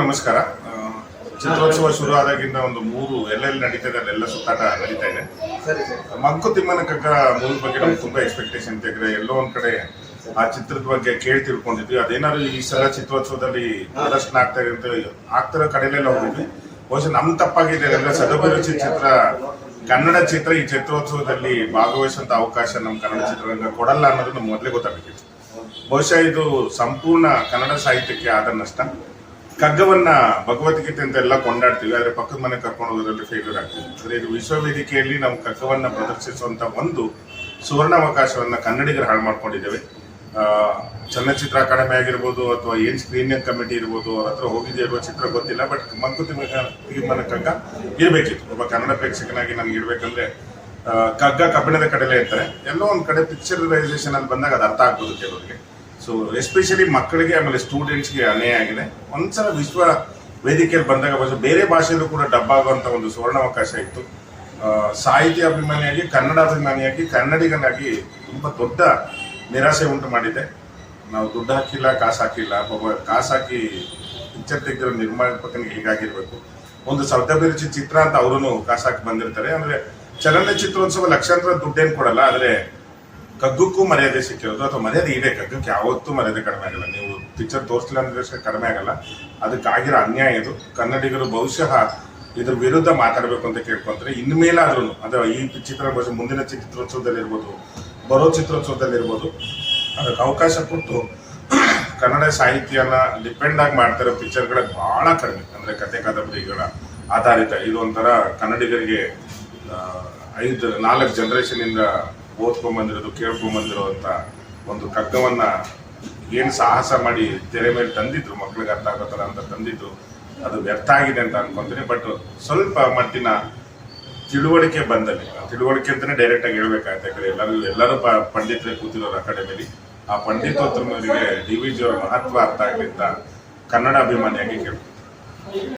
ನಮಸ್ಕಾರ. ಚಿತ್ರೋತ್ಸವ ಶುರು ಆದಾಗಿಂದ ಒಂದು ಮೂರು ಎಲ್ಲೆಲ್ಲಿ ನಡೀತಾ ಇದೆ ಅಲ್ಲೆಲ್ಲ ಸುತ್ತಾಟ ನಡೀತಾ ಇದೆ. ಮಂಕು ತಿಮ್ಮನ ಕಕ್ಕ ಕಗ್ಗ ಮೂವಿ ಬಗ್ಗೆ ನಮ್ಗೆ ತುಂಬಾ ಎಕ್ಸ್ಪೆಕ್ಟೇಷನ್ ತೆಗೆದ್ರೆ ಎಲ್ಲೋ ಒಂದ್ ಕಡೆ ಆ ಚಿತ್ರದ ಬಗ್ಗೆ ಕೇಳಿ ತಿಳ್ಕೊಂಡಿದ್ವಿ. ಅದೇನಾದ್ರು ಈ ಸಲ ಚಿತ್ರೋತ್ಸವದಲ್ಲಿ ಪ್ರದರ್ಶನ ಆಗ್ತಾ ಇದೆ ಅಂತ ಆಗ್ತಿರೋ ಕಡೆಲೆಲ್ಲ ಹೋಗಿದ್ವಿ. ಬಹುಶಃ ನಮ್ ತಪ್ಪಾಗಿದೆ ಅಂದ್ರೆ ಸದಭಿರುಚಿ ಚಿತ್ರ ಕನ್ನಡ ಚಿತ್ರ ಈ ಚಿತ್ರೋತ್ಸವದಲ್ಲಿ ಭಾಗವಹಿಸುವಂತ ಅವಕಾಶ ನಮ್ಮ ಕನ್ನಡ ಚಿತ್ರರಂಗ ಕೊಡಲ್ಲ ಅನ್ನೋದು ನಮ್ಗೆ ಮೊದಲೇ ಗೊತ್ತಾಗಬೇಕಿತ್ತು ಬಹುಶಃ ಇದು ಸಂಪೂರ್ಣ ಕನ್ನಡ ಸಾಹಿತ್ಯಕ್ಕೆ ಆದ ನಷ್ಟ. ಕಗ್ಗವನ್ನ ಭಗವದ್ಗೀತೆ ಅಂತ ಎಲ್ಲ ಕೊಂಡಾಡ್ತೀವಿ, ಆದ್ರೆ ಪಕ್ಕದ ಮನೆ ಕರ್ಕೊಂಡು ಹೋಗೋದ್ರಲ್ಲಿ ಫೇಲ್ಯೂರ್ ಆಗ್ತೀವಿ. ಅಂದ್ರೆ ಇದು ವಿಶ್ವವೇದಿಕೆಯಲ್ಲಿ ನಾವು ಕಗ್ಗವನ್ನ ಪ್ರದರ್ಶಿಸುವಂತ ಒಂದು ಸುವರ್ಣಾವಕಾಶವನ್ನ ಕನ್ನಡಿಗರು ಹಾಳು ಮಾಡ್ಕೊಂಡಿದ್ದೇವೆ. ಚಲನಚಿತ್ರ ಅಕಾಡೆಮಿ ಆಗಿರ್ಬೋದು ಅಥವಾ ಏನ್ ಸ್ಕ್ರೀನಿಂಗ್ ಕಮಿಟಿ ಇರ್ಬೋದು, ಅವ್ರ ಹತ್ರ ಹೋಗಿದೆಯೋ ಇರುವ ಚಿತ್ರ ಗೊತ್ತಿಲ್ಲ ಬಟ್ ಮಂಕುತಿಮ್ಮ ತಿಮ್ಮನ ಕಗ್ಗ ಇರ್ಬೇಕಿತ್ತು. ಒಬ್ಬ ಕನ್ನಡ ಪ್ರೇಕ್ಷಕನಾಗಿ ನಮ್ಗೆ ಇರ್ಬೇಕಂದ್ರೆ ಕಗ್ಗ ಕಬ್ಬಿಣದ ಕಡೆಲೆ ಇರ್ತಾರೆ ಎಲ್ಲೋ ಒಂದ್ ಕಡೆ ಪಿಕ್ಚರೈಸೇಷನ್ ಅಲ್ಲಿ ಬಂದಾಗ ಅದು ಅರ್ಥ ಆಗ್ಬೋದು ಕೆಲವರಿಗೆ. ಸೊ ಎಸ್ಪೆಷಲಿ ಮಕ್ಕಳಿಗೆ, ಆಮೇಲೆ ಸ್ಟೂಡೆಂಟ್ಸ್ಗೆ ಅನ್ಯಾಯ ಆಗಿದೆ. ಒಂದ್ಸಲ ವಿಶ್ವ ವೇದಿಕೆಯಲ್ಲಿ ಬಂದಾಗ ಬೇರೆ ಭಾಷೆಯಲ್ಲೂ ಕೂಡ ಡಬ್ ಆಗುವಂತ ಒಂದು ಸುವರ್ಣಾವಕಾಶ ಇತ್ತು. ಸಾಹಿತ್ಯ ಅಭಿಮಾನಿಯಾಗಿ, ಕನ್ನಡ ಅಭಿಮಾನಿಯಾಗಿ, ಕನ್ನಡಿಗನಾಗಿ ತುಂಬಾ ದೊಡ್ಡ ನಿರಾಸೆ ಉಂಟು ಮಾಡಿದೆ. ನಾವು ದುಡ್ಡು ಹಾಕಿಲ್ಲ, ಕಾಸು ಹಾಕಿಲ್ಲ. ಒಬ್ಬ ಕಾಸು ಹಾಕಿ ಪಿಕ್ಚರ್ ತೆಗೆದಿರೋ ನಿರ್ಮಾಪಕನಿಗೆ ಹೀಗಾಗಿರ್ಬೇಕು? ಒಂದು ಸಬ್ದಭಿರುಚಿ ಚಿತ್ರ ಅಂತ ಅವರು ಕಾಸು ಹಾಕಿ ಬಂದಿರ್ತಾರೆ. ಅಂದ್ರೆ ಚಲನಚಿತ್ರೋತ್ಸವ ಲಕ್ಷಾಂತರ ದುಡ್ಡೇನು ಕೊಡಲ್ಲ, ಆದ್ರೆ ಕಗ್ಗಕ್ಕೂ ಮರ್ಯಾದೆ ಸಿಕ್ಕಿರೋದು ಅಥವಾ ಮರ್ಯಾದೆ ಇದೆ ಕಗ್ಗಕ್ಕೆ? ಯಾವತ್ತೂ ಮರ್ಯಾದೆ ಕಡಿಮೆ ಆಗಲ್ಲ. ನೀವು ಪಿಕ್ಚರ್ ತೋರಿಸಲಿಲ್ಲ ಅಂದ್ರೆ ಕಡಿಮೆ ಆಗಲ್ಲ. ಅದಕ್ಕಾಗಿರೋ ಅನ್ಯಾಯ ಇದು. ಕನ್ನಡಿಗರು ಬಹುಶಃ ಇದ್ರ ವಿರುದ್ಧ ಮಾತಾಡಬೇಕು ಅಂತ ಕೇಳ್ಕೊಂತಾರೆ ಇನ್ಮೇಲಾದ್ರೂ ಅಥವಾ ಈ ಚಿತ್ರ ಮುಂದಿನ ಚಿತ್ರೋತ್ಸವದಲ್ಲಿ ಇರ್ಬೋದು, ಬರೋ ಚಿತ್ರೋತ್ಸವದಲ್ಲಿ ಇರ್ಬೋದು, ಅದಕ್ಕೆ ಅವಕಾಶ ಕೊಟ್ಟು ಕನ್ನಡ ಸಾಹಿತ್ಯನ ಡಿಪೆಂಡ್ ಆಗಿ ಮಾಡ್ತಿರೋ ಪಿಕ್ಚರ್ಗಳೇ ಬಹಳ ಕಡಿಮೆ. ಅಂದ್ರೆ ಕತೆ ಕಾದಂಬರಿಗಳ ಆಧಾರಿತ. ಇದು ಒಂಥರ ಕನ್ನಡಿಗರಿಗೆ ಐದು ನಾಲ್ಕು ಜನರೇಷನ್ ಇಂದ ಓದ್ಕೊಂಡ್ ಬಂದಿರೋದು ಕೇಳ್ಕೊಂಡ್ ಬಂದಿರೋಂತ ಒಂದು ಕಗ್ಗವನ್ನ ಏನು ಸಾಹಸ ಮಾಡಿ ತೆರೆ ಮೇಲೆ ತಂದಿದ್ರು ಮಕ್ಳಿಗೆ ಅರ್ಥ ಆಗೋ ಥರ ಅಂತ ತಂದಿದ್ದು ಅದು ವ್ಯರ್ಥ ಆಗಿದೆ ಅಂತ ಅನ್ಕೊಂತೀನಿ. ಬಟ್ ಸ್ವಲ್ಪ ಮಟ್ಟಿನ ತಿಳುವಳಿಕೆ ಬಂದಲ್ಲಿ ತಿಳುವಳಿಕೆ ಅಂತಲೇ ಡೈರೆಕ್ಟಾಗಿ ಆಗಿ ಯಾಕಂದರೆ ಎಲ್ಲರೂ ಎಲ್ಲರೂ ಪ- ಪಂಡಿತರೇ ಕೂತಿರೋರು ಅಕಾಡೆಮಿಲಿ. ಆ ಪಂಡಿತೋತ್ತಮರಿಗೆ ಡಿ ವಿ ಜಿಯವರ ಮಹತ್ವ ಅರ್ಥ ಆಗಲಿ ಅಂತ ಕನ್ನಡ ಅಭಿಮಾನಿಯಾಗಿ ಕೇಳ್ತೀನಿ